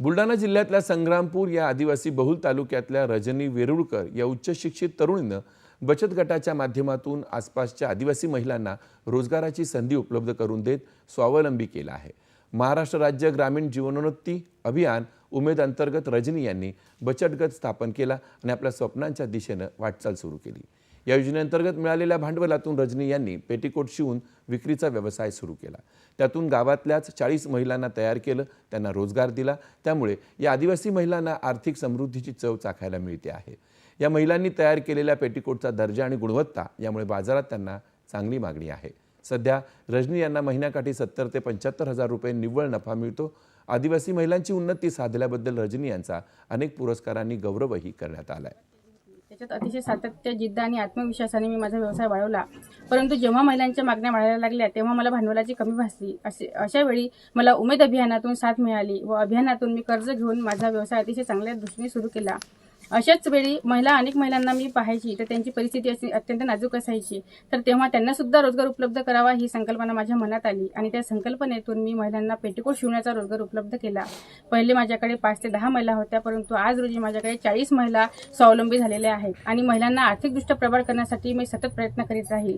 बुलढाणा जिल्ह्यातल्या संग्रामपूर या आदिवासी बहुल तालुक्यातल्या रजनी वेरुळकर या उच्च शिक्षित तरुणीनं बचत गटाच्या माध्यमातून आसपासच्या आदिवासी महिलांना रोजगाराची संधी उपलब्ध करून देत स्वावलंबी केला आहे. महाराष्ट्र राज्य ग्रामीण जीवनोन्नती अभियान उमेद अंतर्गत रजनी यांनी बचत गट स्थापन केला आणि आपल्या स्वप्नांच्या दिशेनं वाटचाल सुरू केली. या योजनेअंतर्गत मिळालेल्या भांडवलातून रजनी यांनी पेटीकोट शिवून विक्रीचा व्यवसाय सुरू केला. त्यातून गावातल्याच चाळीस महिलांना तयार केलं त्यांना रोजगार दिला. त्यामुळे या आदिवासी महिलांना आर्थिक समृद्धीची चव चाखायला मिळते आहे. या महिलांनी तयार केलेल्या पेटीकोटचा दर्जा आणि गुणवत्ता यामुळे बाजारात त्यांना चांगली मागणी आहे. सध्या रजनी यांना महिन्याकाठी सत्तर ते पंच्याहत्तर हजार रुपये निव्वळ नफा मिळतो. आदिवासी महिलांची उन्नती साधल्याबद्दल रजनी यांचा अनेक पुरस्कारांनी गौरवही करण्यात आला आहे त्याच्यात अतिशय सातत्य जिद्द आणि आत्मविश्वासाने मी माझा व्यवसाय वाढवला. परंतु जेव्हा महिलांच्या मागण्या वाढायला लागल्या तेव्हा मला भांडवलाची कमी भासली. असे अशा वेळी मला उमेद अभियानातून साथ मिळाली व अभियानातून मी कर्ज घेऊन माझा व्यवसाय अतिशय चांगल्या दृष्टीने सुरू केला. अशाच वेळी महिला अनेक महिलांना मी पाहायची तर त्यांची परिस्थिती अशी अत्यंत नाजूक असायची. तर तेव्हा त्यांना सुद्धा रोजगार उपलब्ध करावा ही संकल्पना माझ्या मनात आली आणि त्या संकल्पनेतून मी महिलांना पेटीकोट शिवण्याचा रोजगार उपलब्ध केला. पहिले माझ्याकडे पाच ते दहा महिला होत्या परंतु आज रोजी माझ्याकडे चाळीस महिला स्वावलंबी झालेल्या आहेत आणि महिलांना आर्थिकदृष्ट्या प्रबळ करण्यासाठी मी सतत प्रयत्न करीत राहील.